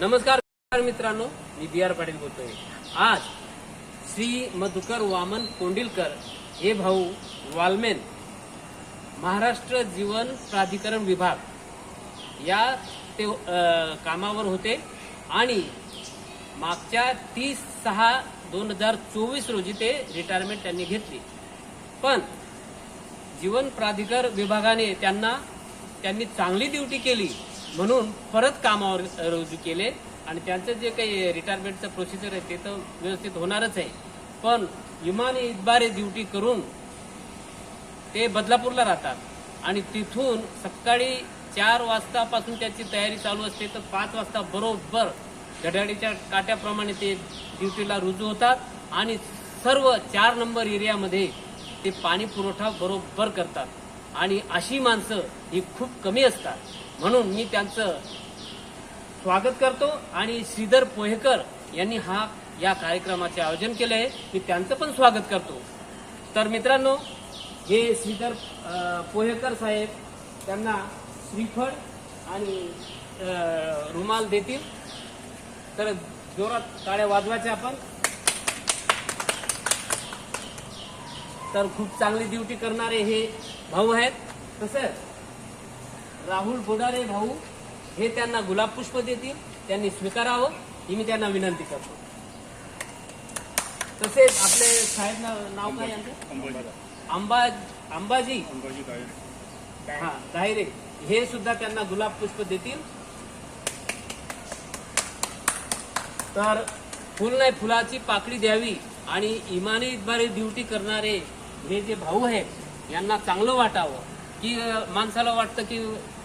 नमस्कार मित्रांनो मी बी आर पाटील बोलतोय. आज श्री मधुकर वामन कोंडिलकर हे भाऊ वाल्मेन महाराष्ट्र जीवन प्राधिकरण विभाग या ते कामावर होते आणि मागच्या तीस सहा दोन हजार चोवीस रोजी ते रिटायरमेंट त्यांनी घेतली. पण जीवन प्राधिकार विभागाने त्यांना त्यांनी चांगली ड्युटी केली. म्हणून परत कामावर रुजू केले आणि त्यांचं जे काही रिटायरमेंटचं प्रोसिजर आहे ते तर व्यवस्थित होणारच आहे. पण विमानी इतबारे ड्युटी करून ते बदलापूरला राहतात. आणि तिथून सकाळी चार वाजतापासून त्याची तयारी चालू असते तर पाच वाजता बरोबर घड्याळीच्या काट्याप्रमाणे ते ड्युटीला रुजू होतात आणि सर्व चार नंबर एरियामध्ये ते पाणी पुरवठा बरोबर करतात. आणि अशी माणसं ही खूप कमी असतात. म्हणून मी त्यांचं स्वागत करतो आणि श्रीधर पोहेकर यांनी हा या कार्यक्रमाचे आयोजन केले आहे. मी त्यांचं पण स्वागत करतो. तर मित्रांनो हे श्रीधर पोहेकर साहेब त्यांना श्रीफळ आणि रुमाल देतील. तर जोरात टाळ्या वाजवायच्या आपण. तर खूप चांगली ड्युटी करणारे हे भाऊ आहेत. तसंच राहुल बोडारे भाऊ हे त्यांना गुलाब पुष्प देतील त्यांनी स्वीकारावं ही मी त्यांना विनंती करतो. तसेच आपले साहेब नाव काय यांचं? अंबाजी. हा दायरे हे सुद्धा त्यांना गुलाब पुष्प देतील. तर फुल नाही फुलाची पाकळी द्यावी आणि इमानी इतबारे ड्युटी करणारे हे जे भाऊ आहेत यांना चांगलं वाटावं. की माणसाला वाटतं की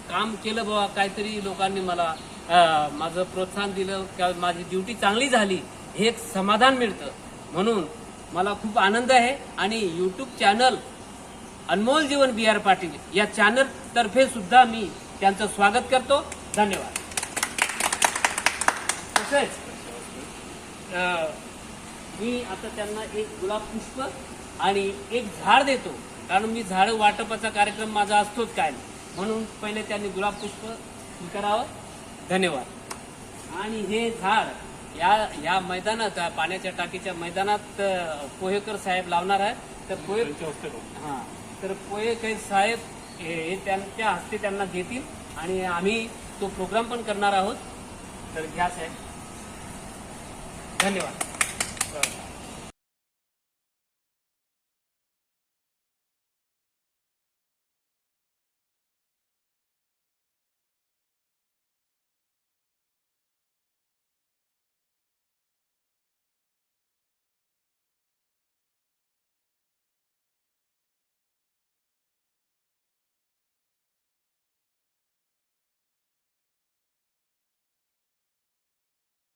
काम केलं बाबा काहीतरी लोकांनी मला माझं प्रोत्साहन दिलं किंवा माझी ड्युटी चांगली झाली हे एक समाधान मिळतं. म्हणून मला खूप आनंद आहे. आणि YouTube channel Anmol Jeevan B R Patil या चॅनल तर्फे सुद्धा मी त्यांचं स्वागत करतो. धन्यवाद. तसेच मी आता त्यांना एक गुलाब पुष्प आणि एक झाड देतो. कारण मी झाड वाटपाचा कार्यक्रम माझा असतोच काय म्हणून पहिले त्यांनी गुलाब पुष्प स्वीकारावं. धन्यवाद. आणि हे झाड या या मैदानात पाण्याच्या टाकीच्या मैदानात पोहेकर साहेब लावणार आहे तर पोहे हा. तर पोहेकर साहेब हे हे त्यांच्या हस्ते त्यांना देतील. आणि आम्ही तो प्रोग्राम पण करणार आहोत. तर घ्या साहेब. धन्यवाद.